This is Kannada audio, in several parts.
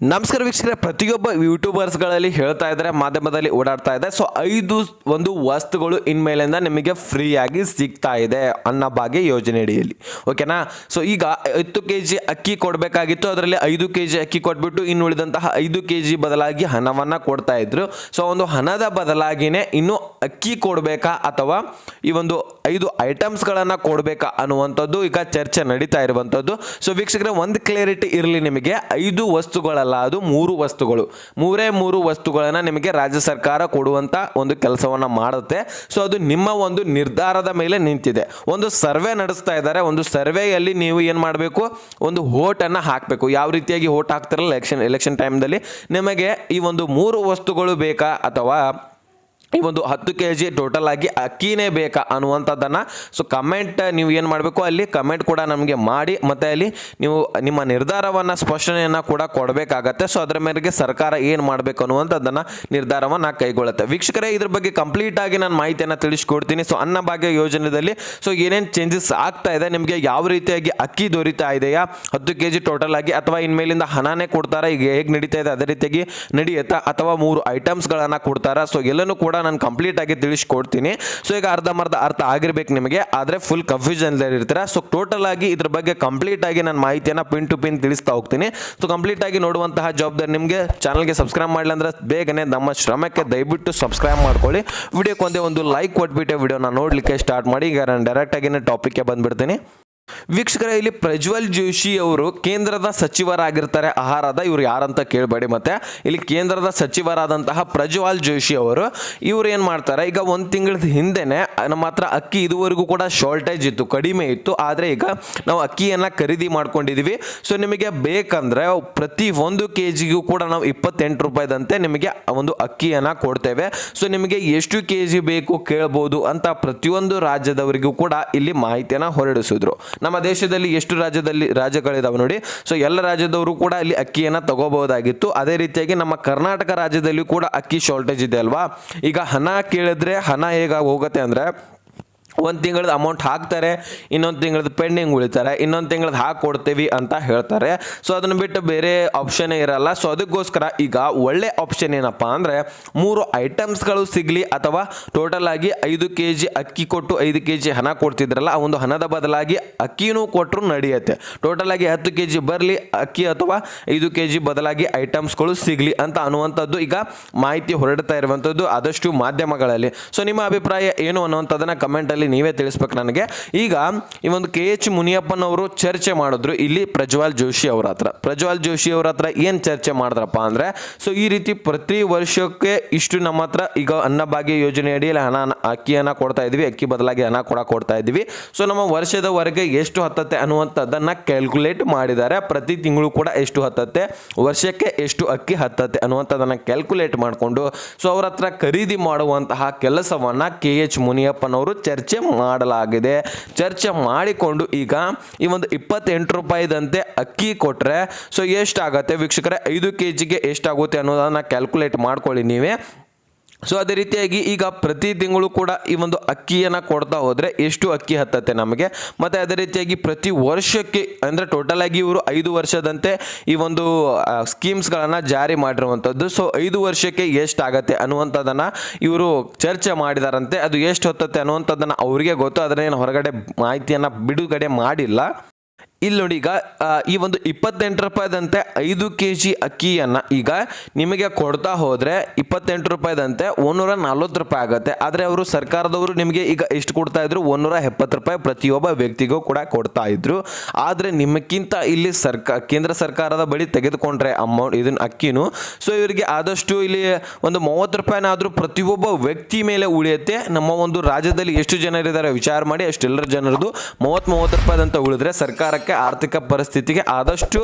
ನಮಸ್ಕಾರ ವೀಕ್ಷಕರೇ, ಪ್ರತಿಯೊಬ್ಬ ಯೂಟ್ಯೂಬರ್ಸ್ಗಳಲ್ಲಿ ಹೇಳ್ತಾ ಇದ್ದಾರೆ, ಮಾಧ್ಯಮದಲ್ಲಿ ಓಡಾಡ್ತಾ ಇದೆ. ಸೊ ಐದು ಒಂದು ವಸ್ತುಗಳು ಇನ್ಮೇಲಿಂದ ನಿಮಗೆ ಫ್ರೀಯಾಗಿ ಸಿಗ್ತಾ ಇದೆ ಅನ್ನಭಾಗ್ಯ ಯೋಜನೆ ಅಡಿಯಲ್ಲಿ. ಓಕೆನಾ ಸೊ ಈಗ ಹತ್ತು ಕೆ ಜಿ ಅಕ್ಕಿ ಕೊಡಬೇಕಾಗಿತ್ತು. ಅದರಲ್ಲಿ ಐದು ಕೆ ಜಿ ಅಕ್ಕಿ ಕೊಟ್ಬಿಟ್ಟು ಇನ್ನು ಉಳಿದಂತಹ ಐದು ಕೆ ಜಿ ಬದಲಾಗಿ ಹಣವನ್ನು ಕೊಡ್ತಾ ಇದ್ರು. ಸೊ ಒಂದು ಹಣದ ಬದಲಾಗಿನೇ ಇನ್ನು ಅಕ್ಕಿ ಕೊಡಬೇಕಾ ಅಥವಾ ಈ ಒಂದು ಐದು ಐಟಮ್ಸ್ಗಳನ್ನು ಕೊಡಬೇಕಾ ಅನ್ನುವಂಥದ್ದು ಈಗ ಚರ್ಚೆ ನಡೀತಾ ಇರುವಂಥದ್ದು. ಸೊ ವೀಕ್ಷಕರೇ, ಒಂದು ಕ್ಲಾರಿಟಿ ಇರಲಿ ನಿಮಗೆ. ಐದು ವಸ್ತುಗಳಲ್ಲ ಅದು ಮೂರು ವಸ್ತುಗಳು. ಮೂರೇ ಮೂರು ವಸ್ತುಗಳನ್ನು ನಿಮಗೆ ರಾಜ್ಯ ಸರ್ಕಾರ ಕೊಡುವಂಥ ಒಂದು ಕೆಲಸವನ್ನು ಮಾಡುತ್ತೆ. ಸೊ ಅದು ನಿಮ್ಮ ಒಂದು ನಿರ್ಧಾರದ ಮೇಲೆ ನಿಂತಿದೆ. ಒಂದು ಸರ್ವೆ ನಡೆಸ್ತಾ ಇದ್ದಾರೆ. ಒಂದು ಸರ್ವೆಯಲ್ಲಿ ನೀವು ಏನು ಮಾಡಬೇಕು? ಒಂದು ಓಟನ್ನು ಹಾಕಬೇಕು. ಯಾವ ರೀತಿಯಾಗಿ ಓಟ್ ಹಾಕ್ತಾರಲ್ಲ ಎಲೆಕ್ಷನ್ ಎಲೆಕ್ಷನ್ ಟೈಮ್ದಲ್ಲಿ ನಿಮಗೆ ಈ ಒಂದು ಮೂರು ವಸ್ತುಗಳು ಬೇಕಾ? ಅಥವಾ ಈ ಒಂದು ಹತ್ತು ಕೆ ಜಿ ಟೋಟಲ್ ಆಗಿ ಅಕ್ಕಿನೇ ಬೇಕಾ ಅನ್ನುವಂಥದ್ದನ್ನು. ಸೊ ಕಮೆಂಟ್ ನೀವು ಏನು ಮಾಡಬೇಕು ಅಲ್ಲಿ ಕಮೆಂಟ್ ಕೂಡ ನಮಗೆ ಮಾಡಿ, ಮತ್ತು ಅಲ್ಲಿ ನೀವು ನಿಮ್ಮ ನಿರ್ಧಾರವನ್ನು, ಸ್ಪಷ್ಟನೆಯನ್ನು ಕೂಡ ಕೊಡಬೇಕಾಗತ್ತೆ. ಸೊ ಅದರ ಮೇರೆಗೆ ಸರ್ಕಾರ ಏನು ಮಾಡಬೇಕು ಅನ್ನುವಂಥದ್ದನ್ನು ನಿರ್ಧಾರವನ್ನು ಕೈಗೊಳ್ಳುತ್ತೆ. ವೀಕ್ಷಕರೇ, ಇದ್ರ ಬಗ್ಗೆ ಕಂಪ್ಲೀಟಾಗಿ ನಾನು ಮಾಹಿತಿಯನ್ನು ತಿಳಿಸ್ಕೊಡ್ತೀನಿ. ಸೊ ಅನ್ನಭಾಗ್ಯ ಯೋಜನೆಯಲ್ಲಿ ಸೊ ಏನೇನು ಚೇಂಜಸ್ ಆಗ್ತಾ ಇದೆ, ನಿಮಗೆ ಯಾವ ರೀತಿಯಾಗಿ ಅಕ್ಕಿ ದೊರೀತಾ ಇದೆಯಾ, ಹತ್ತು ಕೆ ಜಿ ಟೋಟಲ್ ಆಗಿ, ಅಥವಾ ಇನ್ಮೇಲಿಂದ ಹಣನೇ ಕೊಡ್ತಾರಾ, ಈಗ ಹೇಗೆ ನಡೀತಾ ಇದೆ, ಅದೇ ರೀತಿಯಾಗಿ ನಡೆಯುತ್ತಾ, ಅಥವಾ ಮೂರು ಐಟಮ್ಸ್ಗಳನ್ನು ಕೊಡ್ತಾರಾ ಸೊ ಎಲ್ಲನೂ ಕೂಡ ನಾನು ಕಂಪ್ಲೀಟ್ ಆಗಿ ತಿಳಿಸ್ಕೊಡ್ತೀನಿ. ಸೊ ಈಗ ಅರ್ಧಮರ್ಧ ಅರ್ಥ ಆಗಿರ್ಬೇಕು ನಿಮಗೆ. ಆದರೆ ಫುಲ್ ಕನ್ಫ್ಯೂಷನ್ ಇರ್ತೀರ? ಸೊ ಟೋಟಲ್ ಆಗಿ ಇದ್ರ ಬಗ್ಗೆ ಕಂಪ್ಲೀಟ್ ಆಗಿ ನಾನು ಮಾಹಿತಿಯನ್ನು ಪಿನ್ ಟು ಪಿನ್ ತಿಳಿಸ್ತಾ ಹೋಗ್ತೀನಿ. ಸೊ ಕಂಪ್ಲೀಟ್ ಆಗಿ ನೋಡುವಂತಹ ಜವಾಬ್ದಾರಿ ನಿಮಗೆ ಚಾನಲ್ಗೆ ಸಬ್ಸ್ಕ್ರೈಬ್ ಮಾಡಲಿ ಅಂದ್ರೆ ಬೇಗನೆ ನಮ್ಮ ಶ್ರಮಕ್ಕೆ ದಯವಿಟ್ಟು ಸಬ್ಸ್ಕ್ರೈಬ್ ಮಾಡ್ಕೊಳ್ಳಿ. ವಿಡಿಯೋಕ್ಕೆ ಒಂದೇ ಒಂದು ಲೈಕ್ ಕೊಟ್ಬಿಟ್ಟೆ ವಿಡಿಯೋನ ನೋಡಲಿಕ್ಕೆ ಸ್ಟಾರ್ಟ್ ಮಾಡಿ. ಈಗ ನಾನು ಡೈರೆಕ್ಟ್ ಆಗಿನೇ ಟಾಪಿಕ್ಗೆ ಬಂದ್ಬಿಡ್ತೀನಿ. ವೀಕ್ಷಕರೇ, ಇಲ್ಲಿ ಪ್ರಜ್ವಲ್ ಜೋಶಿ ಅವರು ಕೇಂದ್ರದ ಸಚಿವರಾಗಿರ್ತಾರೆ. ಆಹಾರದ ಇವ್ರು ಯಾರಂತ ಕೇಳಬೇಡಿ ಮತ್ತೆ. ಇಲ್ಲಿ ಕೇಂದ್ರದ ಸಚಿವರಾದಂತಹ ಪ್ರಜ್ವಲ್ ಜೋಶಿ ಅವರು, ಇವ್ರು ಏನು ಮಾಡ್ತಾರೆ, ಈಗ ಒಂದು ತಿಂಗಳ ಹಿಂದೆನೆ ನಮ್ಮ ಹತ್ರ ಅಕ್ಕಿ ಇದುವರೆಗೂ ಕೂಡ ಶಾರ್ಟೇಜ್ ಇತ್ತು, ಕಡಿಮೆ ಇತ್ತು. ಆದರೆ ಈಗ ನಾವು ಅಕ್ಕಿಯನ್ನು ಖರೀದಿ ಮಾಡ್ಕೊಂಡಿದೀವಿ. ಸೊ ನಿಮಗೆ ಬೇಕಂದ್ರೆ ಪ್ರತಿ ಒಂದು ಕೆ ಜಿಗೂ ಕೂಡ ನಾವು ಇಪ್ಪತ್ತೆಂಟು ರೂಪಾಯಿದಂತೆ ನಿಮಗೆ ಒಂದು ಅಕ್ಕಿಯನ್ನು ಕೊಡ್ತೇವೆ. ಸೊ ನಿಮಗೆ ಎಷ್ಟು ಕೆ ಜಿ ಬೇಕು ಕೇಳ್ಬೋದು ಅಂತ ಪ್ರತಿಯೊಂದು ರಾಜ್ಯದವರಿಗೂ ಕೂಡ ಇಲ್ಲಿ ಮಾಹಿತಿಯನ್ನು ಹೊರಡಿಸಿದ್ರು. ನಮ್ಮ ದೇಶದಲ್ಲಿ ಎಷ್ಟು ರಾಜ್ಯದಲ್ಲಿ ರಾಜ್ಯಗಳಿದಾವೆ ನೋಡಿ. ಸೊ ಎಲ್ಲ ರಾಜ್ಯದವರು ಕೂಡ ಇಲ್ಲಿ ಅಕ್ಕಿಯನ್ನು ತಗೋಬಹುದಾಗಿತ್ತು. ಅದೇ ರೀತಿಯಾಗಿ ನಮ್ಮ ಕರ್ನಾಟಕ ರಾಜ್ಯದಲ್ಲಿ ಕೂಡ ಅಕ್ಕಿ ಶಾರ್ಟೇಜ್ ಇದೆ ಅಲ್ವಾ? ಈಗ ಹಣ ಕೇಳಿದ್ರೆ ಹಣ ಹೇಗೆ ಹೋಗುತ್ತೆ ಅಂದರೆ ಒಂದು ತಿಂಗಳದ ಅಮೌಂಟ್ ಹಾಕ್ತಾರೆ, ಇನ್ನೊಂದು ತಿಂಗಳದ ಪೆಂಡಿಂಗ್ ಉಳಿತಾರೆ, ಇನ್ನೊಂದು ತಿಂಗಳದ ಹಾಕಿ ಕೊಡ್ತೀವಿ ಅಂತ ಹೇಳ್ತಾರೆ. ಸೊ ಅದನ್ನು ಬಿಟ್ಟು ಬೇರೆ ಆಪ್ಷನ್ನೇ ಇರಲ್ಲ. ಸೊ ಅದಕ್ಕೋಸ್ಕರ ಈಗ ಒಳ್ಳೆ ಆಪ್ಷನ್ ಏನಪ್ಪ ಅಂದರೆ, ಮೂರು ಐಟಮ್ಸ್ಗಳು ಸಿಗಲಿ ಅಥವಾ ಟೋಟಲ್ ಆಗಿ ಐದು ಕೆ ಜಿ ಅಕ್ಕಿ ಕೊಟ್ಟು ಐದು ಕೆ ಜಿ ಹಣ ಕೊಡ್ತಿದ್ರಲ್ಲ, ಆ ಒಂದು ಹಣದ ಬದಲಾಗಿ ಅಕ್ಕಿನೂ ಕೊಟ್ಟರು ನಡೆಯುತ್ತೆ. ಟೋಟಲ್ ಆಗಿ ಹತ್ತು ಕೆ ಜಿ ಬರಲಿ ಅಕ್ಕಿ ಅಥವಾ ಐದು ಕೆ ಜಿ ಬದಲಾಗಿ ಐಟಮ್ಸ್ಗಳು ಸಿಗಲಿ ಅಂತ ಅನ್ನುವಂಥದ್ದು ಈಗ ಮಾಹಿತಿ ಹೊರಡ್ತಾ ಇರುವಂಥದ್ದು ಆದಷ್ಟು ಮಾಧ್ಯಮಗಳಲ್ಲಿ. ಸೊ ನಿಮ್ಮ ಅಭಿಪ್ರಾಯ ಏನು ಅನ್ನುವಂಥದ್ದನ್ನು ಕಮೆಂಟಲ್ಲಿ ನೀವೇ ತಿಳಿಸ್ಬೇಕು ನನಗೆ. ಈಗ ಈ ಒಂದು ಕೆ ಎಚ್ ಮುನಿಯಪ್ಪನವರು ಚರ್ಚೆ ಮಾಡಿದ್ರು ಇಲ್ಲಿ ಪ್ರಜ್ವಲ್ ಜೋಶಿ ಅವ್ರ ಹತ್ರ. ಪ್ರಜ್ವಲ್ ಜೋಶಿ ಅವ್ರ ಹತ್ರ ಏನು ಚರ್ಚೆ ಮಾಡಿದ್ರಪ್ಪ ಅಂದರೆ, ಸೊ ಈ ರೀತಿ ಪ್ರತಿ ವರ್ಷಕ್ಕೆ ಇಷ್ಟು ನಮ್ಮ ಹತ್ರ ಈಗ ಅನ್ನಭಾಗ್ಯ ಯೋಜನೆ ಅಡಿಯಲ್ಲಿ ಹಣ, ಅಕ್ಕಿಯನ್ನು ಕೊಡ್ತಾ ಇದ್ವಿ, ಅಕ್ಕಿ ಬದಲಾಗಿ ಹಣ ಕೂಡ ಕೊಡ್ತಾ ಇದ್ವಿ. ಸೊ ನಮ್ಮ ವರ್ಷದವರೆಗೆ ಎಷ್ಟು ಹತ್ತತ್ತೆ ಅನ್ನುವಂಥದ್ದನ್ನು ಕ್ಯಾಲ್ಕುಲೇಟ್ ಮಾಡಿದ್ದಾರೆ. ಪ್ರತಿ ತಿಂಗಳು ಕೂಡ ಎಷ್ಟು ಹತ್ತತ್ತೆ, ವರ್ಷಕ್ಕೆ ಎಷ್ಟು ಅಕ್ಕಿ ಹತ್ತತ್ತೆ ಅನ್ನುವಂಥದ್ದನ್ನು ಕ್ಯಾಲ್ಕುಲೇಟ್ ಮಾಡಿಕೊಂಡು, ಸೊ ಅವ್ರ ಹತ್ರ ಖರೀದಿ ಮಾಡುವಂತಹ ಕೆಲಸವನ್ನು ಕೆ ಎಚ್ ಮುನಿಯಪ್ಪನವರು ಚರ್ಚೆ ಮಾಡಲಾಗಿದೆ. ಚರ್ಚೆ ಮಾಡಿಕೊಂಡು ಈಗ ಈ ಒಂದು ಇಪ್ಪತ್ತೆಂಟು ರೂಪಾಯಿದಂತೆ ಅಕ್ಕಿ ಕೊಟ್ಟರೆ ಸೊ ಎಷ್ಟಾಗತ್ತೆ? ವೀಕ್ಷಕರೇ, ಐದು ಕೆ ಜಿಗೆ ಎಷ್ಟಾಗುತ್ತೆ ಅನ್ನೋದನ್ನು ಕ್ಯಾಲ್ಕುಲೇಟ್ ಮಾಡ್ಕೊಳ್ಳಿ ನೀವೇ. ಸೊ ಅದೇ ರೀತಿಯಾಗಿ ಈಗ ಪ್ರತಿ ತಿಂಗಳು ಕೂಡ ಈ ಒಂದು ಅಕ್ಕಿಯನ್ನು ಕೊಡ್ತಾ ಹೋದರೆ ಎಷ್ಟು ಅಕ್ಕಿ ಹತ್ತತ್ತೆ ನಮಗೆ? ಮತ್ತು ಅದೇ ರೀತಿಯಾಗಿ ಪ್ರತಿ ವರ್ಷಕ್ಕೆ ಅಂದರೆ ಟೋಟಲ್ ಆಗಿ ಇವರು ಐದು ವರ್ಷದಂತೆ ಈ ಒಂದು ಸ್ಕೀಮ್ಸ್ಗಳನ್ನು ಜಾರಿ ಮಾಡಿರುವಂಥದ್ದು ಸೊ ಐದು ವರ್ಷಕ್ಕೆ ಎಷ್ಟಾಗತ್ತೆ ಅನ್ನುವಂಥದ್ದನ್ನು ಇವರು ಚರ್ಚೆ ಮಾಡಿದಾರಂತೆ. ಅದು ಎಷ್ಟು ಹೊತ್ತತ್ತೆ ಅನ್ನುವಂಥದ್ದನ್ನು ಅವರಿಗೆ ಗೊತ್ತು. ಅದನ್ನೇನು ಹೊರಗಡೆ ಮಾಹಿತಿಯನ್ನು ಬಿಡುಗಡೆ ಮಾಡಿಲ್ಲ. ಇಲ್ಲಿ ನೋಡಿ ಈಗ ಈ ಒಂದು ಇಪ್ಪತ್ತೆಂಟು ರೂಪಾಯಿದಂತೆ ಐದು ಕೆ ಜಿ ಅಕ್ಕಿಯನ್ನು ಈಗ ನಿಮಗೆ ಕೊಡ್ತಾ ಹೋದರೆ ಇಪ್ಪತ್ತೆಂಟು ರೂಪಾಯಿದಂತೆ ಒಂದೂರ ನಲ್ವತ್ತು ರೂಪಾಯಿ ಆಗುತ್ತೆ. ಆದರೆ ಅವರು ಸರ್ಕಾರದವರು ನಿಮಗೆ ಈಗ ಎಷ್ಟು ಕೊಡ್ತಾ ಇದ್ರು? ಒಂದೂರ ಎಪ್ಪತ್ತು ರೂಪಾಯಿ ಪ್ರತಿಯೊಬ್ಬ ವ್ಯಕ್ತಿಗೂ ಕೂಡ ಕೊಡ್ತಾ ಇದ್ರು. ಆದರೆ ನಿಮಗಿಂತ ಇಲ್ಲಿ ಸರ್ಕಾರ ಕೇಂದ್ರ ಸರ್ಕಾರದ ಬಳಿ ತೆಗೆದುಕೊಂಡ್ರೆ ಅಮೌಂಟ್ ಇದನ್ನು ಅಕ್ಕಿನೂ ಸೊ ಇವರಿಗೆ ಆದಷ್ಟು ಇಲ್ಲಿ ಒಂದು ಮೂವತ್ತು ರೂಪಾಯಿನಾದರೂ ಪ್ರತಿಯೊಬ್ಬ ವ್ಯಕ್ತಿ ಮೇಲೆ ಉಳಿಯುತ್ತೆ. ನಮ್ಮ ಒಂದು ರಾಜ್ಯದಲ್ಲಿ ಎಷ್ಟು ಜನರಿದ್ದಾರೆ ವಿಚಾರ ಮಾಡಿ, ಅಷ್ಟೆಲ್ಲರ ಜನರದು ಮೂವತ್ತು ಮೂವತ್ತು ರೂಪಾಯಿದಂತ ಉಳಿದ್ರೆ ಸರ್ಕಾರಕ್ಕೆ ಆರ್ಥಿಕ ಪರಿಸ್ಥಿತಿಗೆ ಆದಷ್ಟು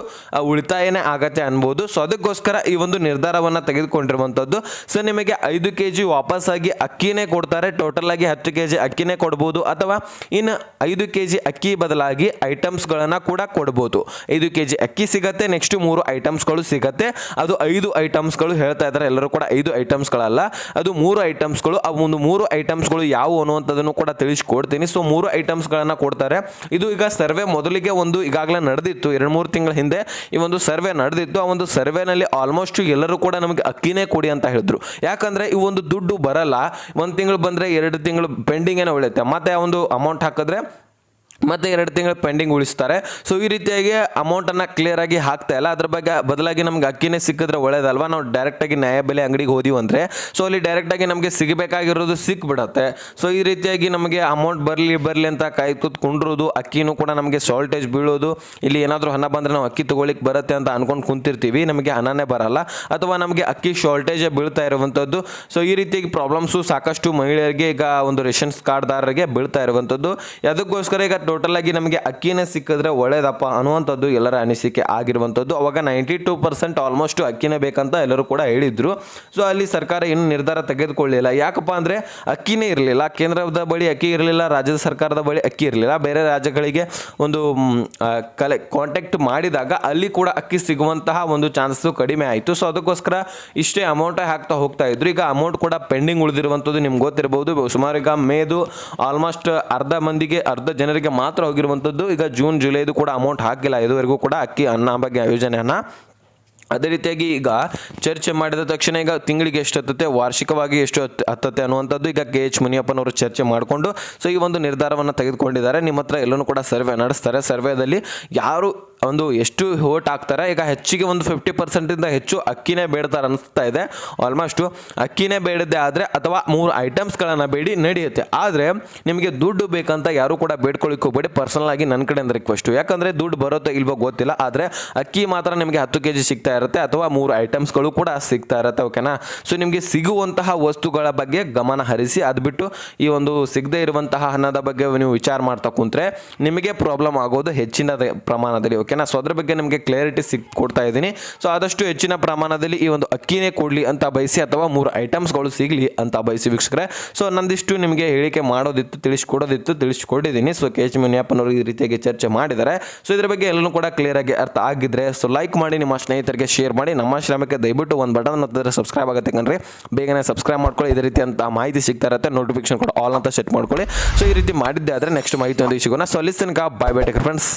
ಉಳಿತಾಯನೇ ಆಗತ್ತೆ ಅನ್ಬೋದು. ಸೊ ಅದಕ್ಕೋಸ್ಕರ ಈ ಒಂದು ನಿರ್ಧಾರವನ್ನು ತೆಗೆದುಕೊಂಡಿರುವಂಥದ್ದು. ಸೊ ನಿಮಗೆ ಐದು ಕೆ ಜಿ ವಾಪಸ್ಸಾಗಿ ಅಕ್ಕಿನೇ ಕೊಡ್ತಾರೆ. ಟೋಟಲ್ ಆಗಿ ಹತ್ತು ಕೆ ಜಿ ಅಕ್ಕಿನೇ ಕೊಡ್ಬೋದು. ಅಥವಾ ಇನ್ನು ಐದು ಕೆ ಜಿ ಅಕ್ಕಿ ಬದಲಾಗಿ ಐಟಮ್ಸ್ಗಳನ್ನು ಕೂಡ ಕೊಡ್ಬೋದು. ಐದು ಕೆ ಜಿ ಅಕ್ಕಿ ಸಿಗತ್ತೆ ನೆಕ್ಸ್ಟ್ ಮೂರು ಐಟಮ್ಸ್ಗಳು ಸಿಗತ್ತೆ. ಅದು ಐದು ಐಟಮ್ಸ್ಗಳು ಹೇಳ್ತಾ ಇದ್ದಾರೆ. ಎಲ್ಲರೂ ಕೂಡ ಐದು ಐಟಮ್ಸ್ಗಳಲ್ಲ. ಅದು ಮೂರು ಐಟಮ್ಸ್ಗಳು, ಆ ಒಂದು ಮೂರು ಐಟಮ್ಸ್ಗಳು ಯಾವುವು ಅನ್ನುವಂಥದ್ದನ್ನು ಕೂಡ ತಿಳಿಸ್ಕೊಡ್ತೀನಿ. ಸೊ ಮೂರು ಐಟಮ್ಸ್ಗಳನ್ನು ಕೊಡ್ತಾರೆ. ಇದು ಈಗ ಸರ್ವೆ ಮೊದಲಿಗೆ ಒಂದು ಒಂದು ಈಗಾಗಲೇ ನಡೆದಿತ್ತು, ಎರಡು ಮೂರು ತಿಂಗಳ ಹಿಂದೆ ಈ ಒಂದು ಸರ್ವೆ ನಡೆದಿತ್ತು. ಆ ಒಂದು ಸರ್ವೆನಲ್ಲಿ ಆಲ್ಮೋಸ್ಟ್ ಎಲ್ಲರೂ ಕೂಡ ನಮಗೆ ಅಕ್ಕಿನೇ ಕೊಡಿ ಅಂತ ಹೇಳಿದ್ರು. ಯಾಕಂದ್ರೆ ಈ ಒಂದು ದುಡ್ಡು ಬರಲ್ಲ. ಒಂದು ತಿಂಗಳು ಬಂದರೆ ಎರಡು ತಿಂಗಳು ಪೆಂಡಿಂಗೇನೆ ಉಳಿಯುತ್ತೆ. ಮತ್ತೆ ಆ ಒಂದು ಅಮೌಂಟ್ ಹಾಕಿದ್ರೆ ಮತ್ತೆ ಎರಡು ತಿಂಗಳು ಪೆಂಡಿಂಗ್ ಉಳಿಸ್ತಾರೆ. ಸೊ ಈ ರೀತಿಯಾಗಿ ಅಮೌಂಟನ್ನು ಕ್ಲಿಯರಾಗಿ ಹಾಕ್ತಾ ಇಲ್ಲ. ಅದ್ರ ಬಗ್ಗೆ ಬದಲಾಗಿ ನಮ್ಗೆ ಅಕ್ಕಿನೇ ಸಿಕ್ಕಿದ್ರೆ ಒಳ್ಳೇದಲ್ವಾ? ನಾವು ಡೈರೆಕ್ಟಾಗಿ ನ್ಯಾಯಬೆಲೆ ಅಂಗಡಿಗೆ ಹೋದಿವಿ ಅಂದರೆ. ಸೊ ಅಲ್ಲಿ ಡೈರೆಕ್ಟಾಗಿ ನಮಗೆ ಸಿಗಬೇಕಾಗಿರೋದು ಸಿಕ್ಬಿಡತ್ತೆ. ಸೊ ಈ ರೀತಿಯಾಗಿ ನಮಗೆ ಅಮೌಂಟ್ ಬರಲಿ ಬರಲಿ ಅಂತ ಕಾಯ್ ಕುತ್ಕೊಂಡಿರೋದು, ಅಕ್ಕಿನೂ ಕೂಡ ನಮಗೆ ಶಾರ್ಟೇಜ್ ಬೀಳೋದು, ಇಲ್ಲಿ ಏನಾದರೂ ಹಣ ಬಂದರೆ ನಾವು ಅಕ್ಕಿ ತೊಗೊಳಿಕ್ಕೆ ಬರುತ್ತೆ ಅಂತ ಅಂದ್ಕೊಂಡು ಕುಂತಿರ್ತೀವಿ. ನಮಗೆ ಹಣನೇ ಬರಲ್ಲ. ಅಥವಾ ನಮಗೆ ಅಕ್ಕಿ ಶಾರ್ಟೇಜೇ ಬೀಳ್ತಾ ಇರುವಂಥದ್ದು ಸೊ ಈ ರೀತಿಯಾಗಿ ಪ್ರಾಬ್ಲಮ್ಸು ಸಾಕಷ್ಟು ಮಹಿಳೆಯರಿಗೆ, ಈಗ ಒಂದು ರೇಷನ್ಸ್ ಕಾರ್ಡ್ದಾರರಿಗೆ ಬೀಳ್ತಾ ಇರುವಂಥದ್ದು ಅದಕ್ಕೋಸ್ಕರ ಈಗ ಟೋಟಲ್ ಆಗಿ ನಮಗೆ ಅಕ್ಕಿನೇ ಸಿಕ್ಕಿದ್ರೆ ಒಳ್ಳೇದಪ್ಪ ಅನ್ನುವಂಥದ್ದು ಎಲ್ಲರ ಅನಿಸಿಕೆ ಆಗಿರುವಂಥದ್ದು. ಅವಾಗ ನೈಂಟಿ ಟೂ ಪರ್ಸೆಂಟ್ ಆಲ್ಮೋಸ್ಟ್ ಅಕ್ಕಿನೇ ಬೇಕಂತ ಎಲ್ಲರೂ ಕೂಡ ಹೇಳಿದ್ರು. ಸೊ ಅಲ್ಲಿ ಸರ್ಕಾರ ಇನ್ನು ನಿರ್ಧಾರ ತೆಗೆದುಕೊಳ್ಳಿಲ್ಲ. ಯಾಕಪ್ಪ ಅಂದರೆ ಅಕ್ಕಿನೇ ಇರಲಿಲ್ಲ. ಕೇಂದ್ರದ ಬಳಿ ಅಕ್ಕಿ ಇರಲಿಲ್ಲ, ರಾಜ್ಯದ ಸರ್ಕಾರದ ಬಳಿ ಅಕ್ಕಿ ಇರಲಿಲ್ಲ. ಬೇರೆ ರಾಜ್ಯಗಳಿಗೆ ಒಂದು ಕಲೆ ಕಾಂಟ್ಯಾಕ್ಟ್ ಮಾಡಿದಾಗ ಅಲ್ಲಿ ಕೂಡ ಅಕ್ಕಿ ಸಿಗುವಂತಹ ಒಂದು ಚಾನ್ಸಸ್ ಕಡಿಮೆ ಆಯಿತು. ಸೊ ಅದಕ್ಕೋಸ್ಕರ ಇಷ್ಟೇ ಅಮೌಂಟ್ ಹಾಕ್ತಾ ಹೋಗ್ತಾ ಇದ್ರು. ಈಗ ಅಮೌಂಟ್ ಕೂಡ ಪೆಂಡಿಂಗ್ ಉಳಿದಿರುವಂಥದ್ದು ನಿಮ್ಗೆ ಗೊತ್ತಿರಬಹುದು ಸುಮಾರು ಈಗ ಮೇದು ಆಲ್ಮೋಸ್ಟ್ ಅರ್ಧ ಮಂದಿಗೆ, ಅರ್ಧ ಜನರಿಗೆ ಮಾತ್ರ ಹೋಗಿರುವಂಥದ್ದು. ಈಗ ಜೂನ್, ಜುಲೈದು ಕೂಡ ಅಮೌಂಟ್ ಹಾಕಿಲ್ಲ. ಇದುವರೆಗೂ ಕೂಡ ಅಕ್ಕಿ, ಅನ್ನ ಬಗ್ಗೆ ಯೋಜನೆಯನ್ನು ಅದೇ ರೀತಿಯಾಗಿ ಈಗ ಚರ್ಚೆ ಮಾಡಿದ ತಕ್ಷಣ ಈಗ ತಿಂಗಳಿಗೆ ಎಷ್ಟು ಹತ್ತತ್ತೆ, ವಾರ್ಷಿಕವಾಗಿ ಎಷ್ಟು ಹತ್- ಹತ್ತತ್ತೆ ಅನ್ನುವಂಥದ್ದು ಈಗ ಕೆ ಎಚ್ ಮುನಿಯಪ್ಪನವರು ಚರ್ಚೆ ಮಾಡಿಕೊಂಡು, ಸೊ ಈ ಒಂದು ನಿರ್ಧಾರವನ್ನು ತೆಗೆದುಕೊಂಡಿದ್ದಾರೆ. ನಿಮ್ಮ ಹತ್ರ ಎಲ್ಲನೂ ಕೂಡ ಸರ್ವೆ ನಡೆಸ್ತಾರೆ. ಸರ್ವೆದಲ್ಲಿ ಯಾರು ಒಂದು ಎಷ್ಟು ಓಟ್ ಹಾಕ್ತಾರೆ, ಈಗ ಹೆಚ್ಚಿಗೆ ಒಂದು ಫಿಫ್ಟಿ ಪರ್ಸೆಂಟಿಂದ ಹೆಚ್ಚು ಅಕ್ಕಿನೇ ಬೇಡ್ತಾರೆ ಅನಿಸ್ತಾ ಇದೆ. ಆಲ್ಮೋಸ್ಟು ಅಕ್ಕಿನೇ ಬೇಡದೆ ಆದರೆ ಅಥವಾ ಮೂರು ಐಟಮ್ಸ್ಗಳನ್ನು ಬೇಡಿ, ನಡೆಯುತ್ತೆ. ಆದರೆ ನಿಮಗೆ ದುಡ್ಡು ಬೇಕಂತ ಯಾರು ಕೂಡ ಬೇಡ್ಕೊಳ್ಳಿಕ್ಕೆ ಹೋಗ್ಬೇಡಿ. ಪರ್ಸನಲ್ ಆಗಿ ನನ್ನ ಕಡೆಯಿಂದ ರಿಕ್ವೆಸ್ಟು ಯಾಕಂದರೆ ದುಡ್ಡು ಬರುತ್ತೋ ಇಲ್ವೋ ಗೊತ್ತಿಲ್ಲ. ಆದರೆ ಅಕ್ಕಿ ಮಾತ್ರ ನಿಮಗೆ ಹತ್ತು ಕೆ ಜಿ ಸಿಗ್ತಾ ಇರುತ್ತೆ ಅಥವಾ ಮೂರು ಐಟಮ್ಸ್ಗಳು ಕೂಡ ಸಿಗ್ತಾ ಇರುತ್ತೆ ಓಕೆನಾ ಸೊ ನಿಮಗೆ ಸಿಗುವಂತಹ ವಸ್ತುಗಳ ಬಗ್ಗೆ ಗಮನ ಹರಿಸಿ, ಅದು ಬಿಟ್ಟು ಈ ಒಂದು ಸಿಗದೇ ಇರುವಂತಹ ಹಣದ ಬಗ್ಗೆ ನೀವು ವಿಚಾರ ಮಾಡ್ತಾ ಕುಂತ್ರೆ ನಿಮಗೆ ಪ್ರಾಬ್ಲಮ್ ಆಗೋದು ಹೆಚ್ಚಿನ ಪ್ರಮಾಣದಲ್ಲಿ ಓಕೆನಾ ಸೊ ಅದ್ರ ಬಗ್ಗೆ ನಿಮಗೆ ಕ್ಲಾರಿಟಿ ಸಿಕ್, ಕೊಡ್ತಾ ಇದ್ದೀನಿ. ಸೊ ಆದಷ್ಟು ಹೆಚ್ಚಿನ ಪ್ರಮಾಣದಲ್ಲಿ ಈ ಒಂದು ಅಕ್ಕಿನೇ ಕೊಡಲಿ ಅಂತ ಬಯಸಿ ಅಥವಾ ಮೂರು ಐಟಮ್ಸ್ಗಳು ಸಿಗಲಿ ಅಂತ ಬಯಸಿ ವೀಕ್ಷಕರೇ. ಸೊ ನಂದಿಷ್ಟು ನಿಮಗೆ ಹೇಳಿಕೆ ಮಾಡೋದಿತ್ತು, ತಿಳಿಸ್ಕೊಡೋದಿತ್ತು, ತಿಳಿಸ್ಕೊಟ್ಟಿದ್ದೀನಿ. ಸೊ ಕೆ ಎಚ್ ಮುನಿಯಪ್ಪನವರು ಈ ರೀತಿಯಾಗಿ ಚರ್ಚೆ ಮಾಡಿದ್ದಾರೆ. ಸೊ ಇದ್ರ ಬಗ್ಗೆ ಎಲ್ಲರೂ ಕೂಡ ಕ್ಲಿಯರ್ ಆಗಿ ಅರ್ಥ ಆಗಿದ್ರೆ ಸೊ ಲೈಕ್ ಮಾಡಿ, ನಿಮ್ಮ ಸ್ನೇಹಿತರಿಗೆ ಶೇರ್ ಮಾಡಿ, ನಮ್ಮ ಶ್ರಮಕ್ಕೆ ದಯವಿಟ್ಟು ಒಂದು ಬಟನ್ ಹತ್ತಿದ್ರೆ ಸಬ್ಸ್ಕ್ರೈಬ್ ಆಗುತ್ತೆ ಕಣ್ರಿ. ಬೇಗನೆ ಸಬ್ಸ್ಕ್ರೈಬ್ ಮಾಡ್ಕೊಳ್ಳಿ, ಇದೇ ರೀತಿ ಅಂತ ಮಾಹಿತಿ ಸಿಗ್ತಾ ಇರುತ್ತೆ. ನೋಟಿಫಿಕೇಶನ್ ಕೂಡ ಆಲ್ ಅಂತ ಸೆಟ್ ಮಾಡ್ಕೊಳ್ಳಿ. ಸೊ ಈ ರೀತಿ ಮಾಡಿದ್ದೆ ಆದರೆ ನೆಕ್ಸ್ಟ್ ಮಾಹಿತಿ ಒಂದು ಸಿಗೋಣ. ಸೊ ಅಲ್ಲಿ ತನಕ ಬಾಯ್ ಬೈ ಟೇಕ್ ಫ್ರೆಂಡ್ಸ್